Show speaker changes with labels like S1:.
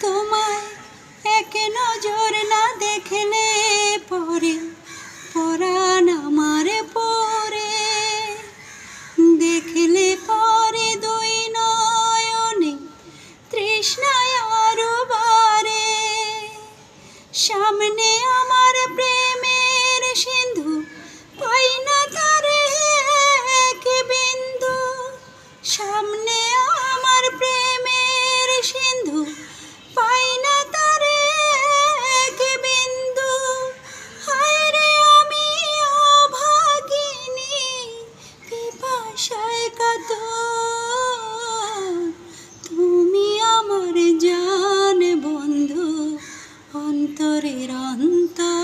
S1: তোমায় এক নজর না দেখলে পরে, পরাণ আমার পরে। দেখলে পরে দুই নয়নে তৃষ্ণায় আরও বারে। সামনে আমার প্রেমের সিন্ধু, পাই না তারে বিন্দু। সামনে আমার প্রেম আশায় কাঁদ তুমি আমার জান বন্ধু অন্তরের অন্তর